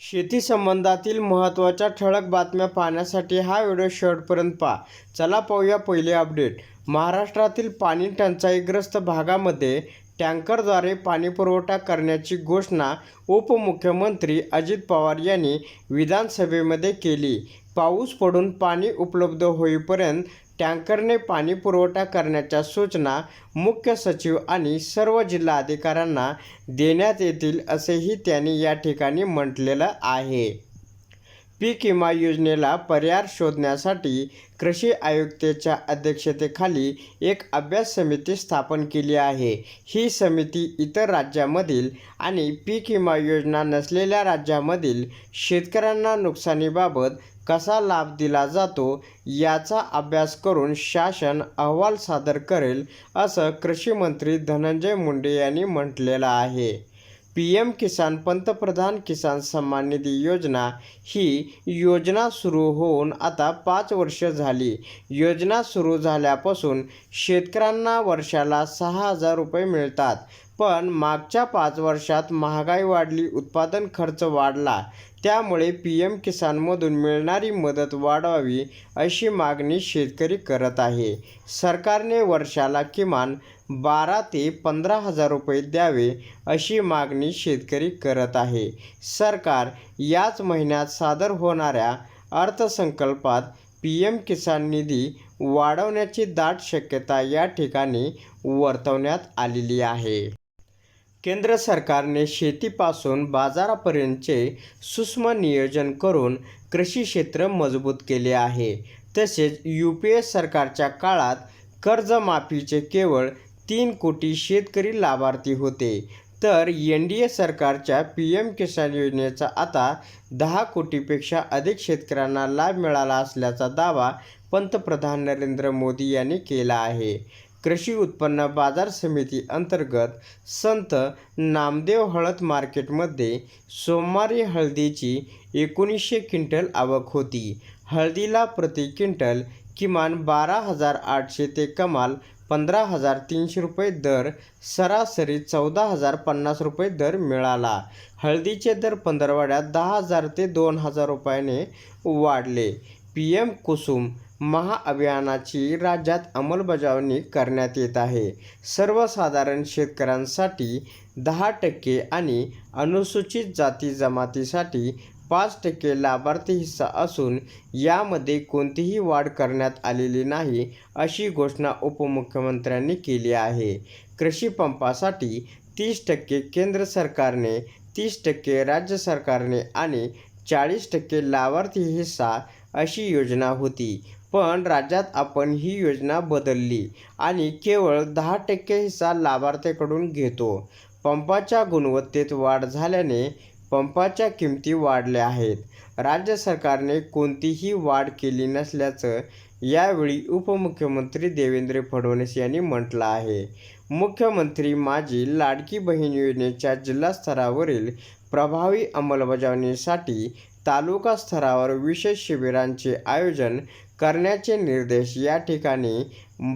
शेती संबंधातील महत्त्वाच्या ठळक बातम्या पाहण्यासाठी हा व्हिडिओ शेवटपर्यंत पहा. चला पाहूया पहिले अपडेट. महाराष्ट्रातील पाणी टंचाईग्रस्त भागामध्ये टँकरद्वारे पाणीपुरवठा करण्याची घोषणा उपमुख्यमंत्री अजित पवार यांनी विधानसभेमध्ये केली. पाऊस पडून पाणी उपलब्ध होईपर्यंत टँकरने पाणी पुरवठा करण्याच्या सूचना मुख्य सचिव आणि सर्व जिल्हा अधिकाऱ्यांना देण्यात येतील असेही त्यांनी या ठिकाणी म्हटलेलं आहे. पीक विमा योजनेला पर्याय शोधण्यासाठी कृषी आयुक्तेच्या अध्यक्षतेखाली एक अभ्यास समिती स्थापन केली आहे. ही समिती इतर राज्यामधील आणि पीक विमा योजना नसलेल्या राज्यामधील शेतकऱ्यांना नुकसानीबाबत कसा लाभ दिला जातो याचा अभ्यास करून शासन अहवाल सादर करेल असं कृषी मंत्री धनंजय मुंडे यांनी म्हटलेलं आहे. पी एम किसान पंतप्रधान किसान सन्मान निधी योजना ही योजना सुरू होऊन आता पाच वर्ष झाली. योजना सुरू झाल्यापासून शेतकऱ्यांना वर्षाला सहा हजार रुपये मिळतात. पण मागच्या पाच वर्षात महागाई वाढली उत्पादन खर्च वाढला. त्यामुळे पी एम किसानमधून मिळणारी मदत वाढवावी अशी मागणी शेतकरी करत आहे. सरकारने वर्षाला किमान बारा ते पंधरा हजार रुपये द्यावे अशी मागणी शेतकरी करत आहे. सरकार याच महिन्यात सादर होणाऱ्या अर्थसंकल्पात पी एम किसान निधी वाढवण्याची दाट शक्यता या ठिकाणी वर्तवण्यात आलेली आहे. केंद्र सरकारने शेतीपासून बाजारापर्यंतचे सूक्ष्म नियोजन करून कृषी क्षेत्र मजबूत केले आहे. तसेच यू पी ए सरकारच्या काळात कर्जमाफीचे केवळ तीन कोटी शेतकरी लाभार्थी होते. तर एन डी ए सरकारच्या पी एम किसान योजनेचा आता दहा कोटीपेक्षा अधिक शेतकऱ्यांना लाभ मिळाला असल्याचा दावा पंतप्रधान नरेंद्र मोदी यांनी केला आहे. कृषी उत्पन्न बाजार समिती अंतर्गत संत नामदेव हळद मार्केटमध्ये सोमवारी हळदीची एकोणीसशे क्विंटल आवक होती. हळदीला प्रति क्विंटल किमान बारा हजार आठशे ते कमाल पंधरा हजार तीनशे रुपये दर सरासरी चौदा हजार पन्नास रुपये दर मिळाला. हळदीचे दर पंधरवड्यात दहा हजार ते दोन हजार रुपयाने वाढले. पी एम कुसुम महाअभियानाची राज्यात अंमलबजावणी करण्यात येत आहे. सर्वसाधारण शेतकऱ्यांसाठी दहा टक्के आणि अनुसूचित जाती जमातीसाठी पाच टक्के लाभार्थी हिस्सा असून यामध्ये कोणतीही वाढ करण्यात आलेली नाही अशी घोषणा उपमुख्यमंत्र्यांनी केली आहे. कृषी पंपासाठी तीस टक्के केंद्र सरकारने तीस टक्के राज्य सरकारने आणि चाळीस टक्के लाभार्थी हिस्सा अशी योजना होती. पण राज्यात आपण ही योजना बदलली आणि केवळ दहा टक्के हिस्सा लाभार्थ्याकडून घेतो. पंपाच्या गुणवत्तेत वाढ झाल्याने पंपाच्या किमती वाढल्या आहेत. राज्य सरकारने कोणतीही वाढ केली नसल्याचं यावेळी उपमुख्यमंत्री देवेंद्र फडणवीस यांनी म्हटलं आहे. मुख्यमंत्री माझी लाडकी बहीण योजनेच्या जिल्हास्तरावरील प्रभावी अंमलबजावणीसाठी तालुका स्तरावर विशेष शिबिरांचे आयोजन करण्याचे निर्देश या ठिकाणी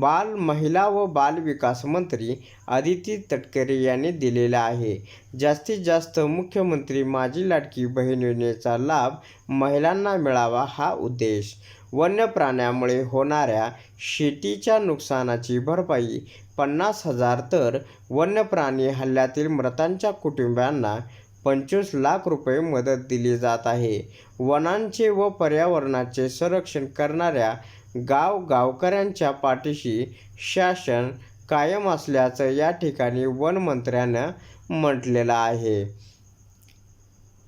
बाल महिला व बाल विकास मंत्री आदिती तटकरे यांनी दिलेला आहे. जास्तीत जास्त मुख्यमंत्री माझी लाडकी बहीण योजनेचा लाभ महिलांना मिळावा हा उद्देश. वन्य प्राण्यामुळे होणाऱ्या शेतीच्या नुकसानाची भरपाई पन्नास हजार तर वन्य प्राणी हल्ल्यातील मृतांच्या कुटुंबियांना पंचवीस लाख रुपये मदत दिली जात आहे. वनांचे व पर्यावरणाचे संरक्षण करणाऱ्या गाव गावकऱ्यांच्या पाठीशी शासन कायम असल्याचं या ठिकाणी वनमंत्र्यानं म्हटलेलं आहे.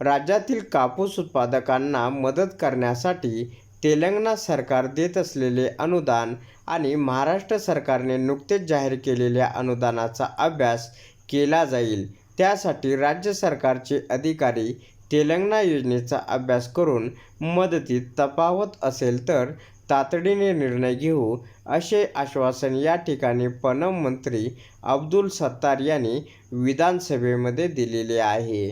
राज्यातील कापूस उत्पादकांना मदत करण्यासाठी तेलंगणा सरकार देत असलेले अनुदान आणि महाराष्ट्र सरकारने नुकतेच जाहीर केलेल्या अनुदानाचा अभ्यास केला जाईल. त्यासाठी राज्य सरकारचे अधिकारी तेलंगणा योजनेचा अभ्यास करून मदतीत तफावत असेल तर तातडीने निर्णय घेऊ असे आश्वासन या ठिकाणी पणन मंत्री अब्दुल सत्तार यांनी विधानसभेमध्ये दिलेले आहे.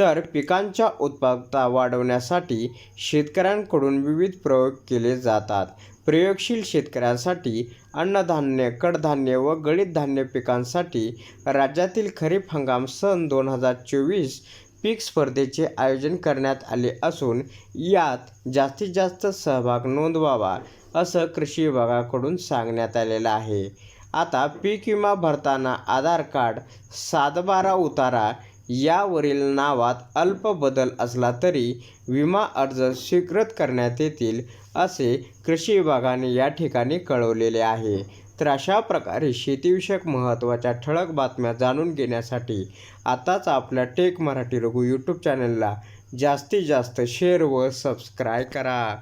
तर पिकांच्या उत्पादकता वाढवण्यासाठी शेतकऱ्यांकडून विविध प्रयोग केले जातात. प्रयोगशील शेतकऱ्यांसाठी अन्नधान्य कडधान्य व गळीत धान्य पिकांसाठी राज्यातील खरीप हंगाम सन दोन हजार चोवीस पीक स्पर्धेचे आयोजन करण्यात आले असून यात जास्तीत जास्त सहभाग नोंदवावा असं कृषी विभागाकडून सांगण्यात आलेलं आहे. आता पीक विमा भरताना आधार कार्ड सातबारा उतारा यावरील नावात अल्प बदल असला तरी विमा अर्ज स्वीकृत करण्यात येतील असे कृषी विभागाने या ठिकाणी कळवलेले आहे. तर अशा प्रकारे शेतीविषयक महत्त्वाच्या ठळक बातम्या जाणून घेण्यासाठी आताच आपल्या टेक मराठी रघु यूट्यूब चॅनलला जास्तीत जास्त शेअर व सबस्क्राईब करा.